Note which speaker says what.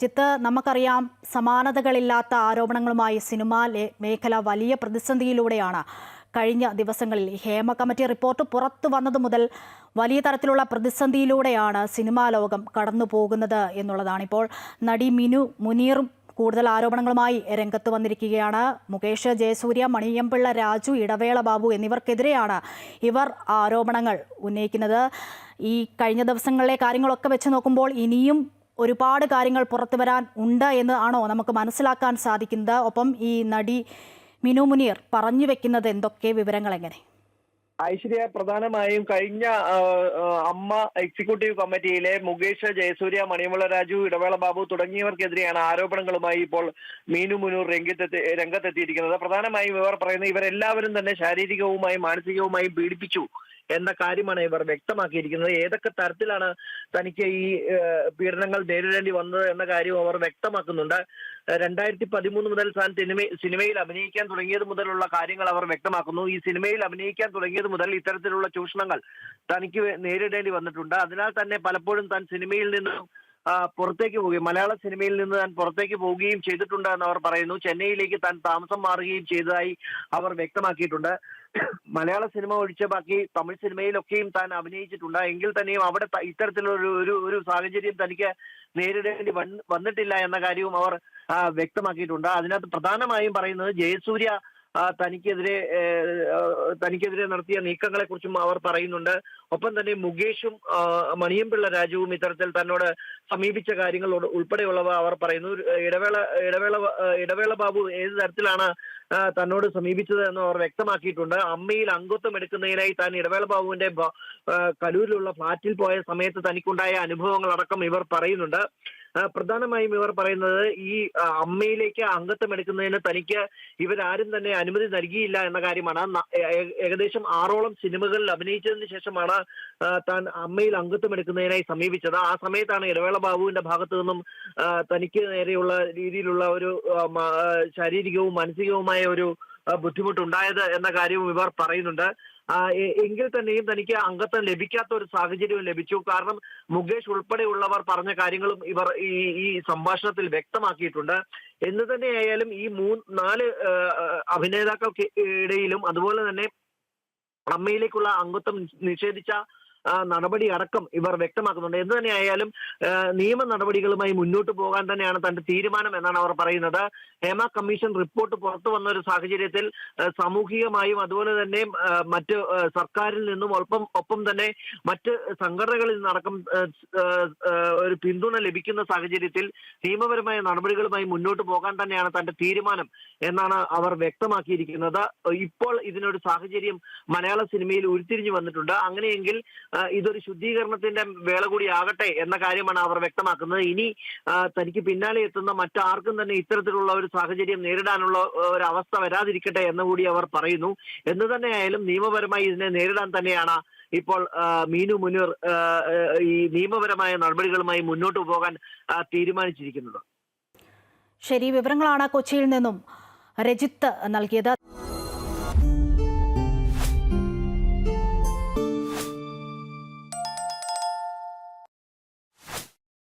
Speaker 1: ചിത്ത് നമുക്കറിയാം സമാനതകളില്ലാത്ത ആരോപണങ്ങളുമായി സിനിമാ മേഖല വലിയ പ്രതിസന്ധിയിലൂടെയാണ്. കഴിഞ്ഞ ദിവസങ്ങളിൽ ഹേമ കമ്മിറ്റി റിപ്പോർട്ട് പുറത്തു വന്നത് മുതൽ വലിയ തരത്തിലുള്ള പ്രതിസന്ധിയിലൂടെയാണ് സിനിമാ ലോകം കടന്നു പോകുന്നത് എന്നുള്ളതാണ്. ഇപ്പോൾ നടി മിനു മുനീറും കൂടുതൽ ആരോപണങ്ങളുമായി രംഗത്ത് വന്നിരിക്കുകയാണ്. മുകേഷ് ജയസൂര്യ മണിയമ്പിള്ള രാജു ഇടവേള ബാബു എന്നിവർക്കെതിരെയാണ് ഇവർ ആരോപണങ്ങൾ ഉന്നയിക്കുന്നത്. ഈ കഴിഞ്ഞ ദിവസങ്ങളിലെ കാര്യങ്ങളൊക്കെ വെച്ച് നോക്കുമ്പോൾ ഇനിയും ഒരുപാട് കാര്യങ്ങൾ പുറത്തു വരാൻ ഉണ്ട് എന്ന് ആണോ നമുക്ക് മനസ്സിലാക്കാൻ സാധിക്കുന്നത്? ഒപ്പം ഈ നടി മിനു മുനീർ പറഞ്ഞു വെക്കുന്നത് എന്തൊക്കെ വിവരങ്ങൾ എങ്ങനെ
Speaker 2: ഐശ്വര്യ പ്രധാനമായും കഴിഞ്ഞ അമ്മ എക്സിക്യൂട്ടീവ് കമ്മിറ്റിയിലെ മുകേഷ് ജയസൂര്യ മണിമല രാജു ഇടവേള ബാബു തുടങ്ങിയവർക്കെതിരെയാണ് ആരോപണങ്ങളുമായി ഇപ്പോൾ മീനു മുനൂർ രംഗത്തെത്തി രംഗത്തെത്തിയിരിക്കുന്നത്. പ്രധാനമായും ഇവർ പറയുന്നത് ഇവരെല്ലാവരും തന്നെ ശാരീരികവുമായും മാനസികവുമായും പീഡിപ്പിച്ചു എന്ന കാര്യമാണ് ഇവർ വ്യക്തമാക്കിയിരിക്കുന്നത്. ഏതൊക്കെ തരത്തിലാണ് തനിക്ക് ഈ പീഡനങ്ങൾ നേരിടേണ്ടി വന്നത് എന്ന കാര്യവും അവർ വ്യക്തമാക്കുന്നുണ്ട്. രണ്ടായിരത്തി പതിമൂന്ന് മുതൽ താൻ സിനിമ സിനിമയിൽ അഭിനയിക്കാൻ തുടങ്ങിയത് മുതലുള്ള കാര്യങ്ങൾ അവർ വ്യക്തമാക്കുന്നു. ഈ സിനിമയിൽ അഭിനയിക്കാൻ തുടങ്ങിയത് മുതൽ ഇത്തരത്തിലുള്ള ചൂഷണങ്ങൾ തനിക്ക് നേരിടേണ്ടി വന്നിട്ടുണ്ട്. അതിനാൽ തന്നെ പലപ്പോഴും താൻ സിനിമയിൽ നിന്നും പുറത്തേക്ക് പോവുകയും മലയാള സിനിമയിൽ നിന്ന് താൻ പുറത്തേക്ക് പോവുകയും ചെയ്തിട്ടുണ്ട് എന്ന് അവർ പറയുന്നു. ചെന്നൈയിലേക്ക് താൻ താമസം മാറുകയും ചെയ്തതായി അവർ വ്യക്തമാക്കിയിട്ടുണ്ട്. മലയാള സിനിമ ഒഴിച്ച് ബാക്കി തമിഴ് സിനിമയിലൊക്കെയും താൻ അഭിനയിച്ചിട്ടുണ്ട്. എങ്കിൽ തന്നെയും അവിടെ ഇത്തരത്തിലുള്ള ഒരു ഒരു സാഹചര്യം തനിക്ക് നേരിടേണ്ടി വന്നിട്ടില്ല എന്ന കാര്യവും അവർ വ്യക്തമാക്കിയിട്ടുണ്ട്. അതിനകത്ത് പ്രധാനമായും പറയുന്നത് ജയസൂര്യ തനിക്കെതിരെ തനിക്കെതിരെ നടത്തിയ നീക്കങ്ങളെ കുറിച്ചും അവർ പറയുന്നുണ്ട്. ഒപ്പം തന്നെ മുകേഷും മണിയംപിള്ള രാജുവും ഇത്തരത്തിൽ തന്നോട് സമീപിച്ച കാര്യങ്ങളോട് ഉൾപ്പെടെയുള്ളവ അവർ പറയുന്നു. ഇടവേള ഇടവേള ഇടവേള ബാബു ഏത് തരത്തിലാണ് തന്നോട് സമീപിച്ചത് എന്ന് അവർ വ്യക്തമാക്കിയിട്ടുണ്ട്. അമ്മയിൽ അംഗത്വം എടുക്കുന്നതിനായി താൻ ഇടവേള ബാബുവിന്റെ കലൂരിലുള്ള ഫ്ളാറ്റിൽ പോയ സമയത്ത് തനിക്കുണ്ടായ അനുഭവങ്ങളടക്കം ഇവർ പറയുന്നുണ്ട്. പ്രധാനമായും ഇവർ പറയുന്നത് ഈ അമ്മയിലേക്ക് അംഗത്വം എടുക്കുന്നതിന് തനിക്ക് ഇവരാരും തന്നെ അനുമതി നൽകിയില്ല എന്ന കാര്യമാണ്. ഏകദേശം ആറോളം സിനിമകളിൽ അഭിനയിച്ചതിന് ശേഷമാണ് താൻ അമ്മയിൽ അംഗത്വം എടുക്കുന്നതിനായി സമീപിച്ചത്. ആ സമയത്താണ് ഇടവേള ബാബുവിന്റെ ഭാഗത്തു നിന്നും തനിക്ക് നേരെയുള്ള രീതിയിലുള്ള ഒരു ശാരീരികവും മാനസികവുമായ ഒരു ബുദ്ധിമുട്ടുണ്ടായത് എന്ന കാര്യവും ഇവർ പറയുന്നുണ്ട്. എങ്കിൽ തന്നെയും തനിക്ക് അംഗത്വം ലഭിക്കാത്ത ഒരു സാഹചര്യവും ലഭിച്ചു. കാരണം മുകേഷ് ഉൾപ്പെടെയുള്ളവർ പറഞ്ഞ കാര്യങ്ങളും ഇവർ ഈ ഈ സംഭാഷണത്തിൽ വ്യക്തമാക്കിയിട്ടുണ്ട്. എന്ന് തന്നെയായാലും ഈ മൂന്ന് നാല് അഭിനേതാക്കൾക്ക് ഇടയിലും അതുപോലെ തന്നെ അമ്മയിലേക്കുള്ള അംഗത്വം നിഷേധിച്ച നടപടി അടക്കം ഇവർ വ്യക്തമാക്കുന്നുണ്ട്. എന്ത് തന്നെയായാലും നിയമ നടപടികളുമായി മുന്നോട്ട് പോകാൻ തന്നെയാണ് തന്റെ തീരുമാനം എന്നാണ് അവർ പറയുന്നത്. ഹേമ കമ്മീഷൻ റിപ്പോർട്ട് പുറത്തു വന്ന ഒരു സാഹചര്യത്തിൽ സാമൂഹികമായും അതുപോലെ തന്നെ മറ്റ് സർക്കാരിൽ നിന്നും ഒപ്പം ഒപ്പം തന്നെ മറ്റ് സംഘടനകളിൽ നിന്നടക്കം ഒരു പിന്തുണ ലഭിക്കുന്ന സാഹചര്യത്തിൽ നിയമപരമായ നടപടികളുമായി മുന്നോട്ട് പോകാൻ തന്നെയാണ് തന്റെ തീരുമാനം എന്നാണ് അവർ വ്യക്തമാക്കിയിരിക്കുന്നത്. ഇപ്പോൾ ഇതിനൊരു സാഹചര്യം മലയാള സിനിമയിൽ ഉരുത്തിരിഞ്ഞു വന്നിട്ടുണ്ട്. അങ്ങനെയെങ്കിൽ ഇതൊരു ശുദ്ധീകരണത്തിന്റെ വേള കൂടിയാകട്ടെ എന്ന കാര്യമാണ് അവർ വ്യക്തമാക്കുന്നത്. ഇനി തനിക്ക് പിന്നാലെ എത്തുന്ന മറ്റാർക്കും തന്നെ ഇത്തരത്തിലുള്ള ഒരു സാഹചര്യം നേരിടാനുള്ള ഒരു അവസ്ഥ വരാതിരിക്കട്ടെ എന്ന് കൂടി അവർ പറയുന്നു. എന്ന് തന്നെയായാലും നിയമപരമായി ഇതിനെ നേരിടാൻ തന്നെയാണ് ഇപ്പോൾ മീനു മുനീർ ഈ നിയമപരമായ നടപടികളുമായി മുന്നോട്ട് പോകാൻ തീരുമാനിച്ചിരിക്കുന്നത്.
Speaker 1: ശരി വിവരങ്ങളാണ് കൊച്ചിയിൽ നിന്നും രജിത്ത് നൽകിയത്.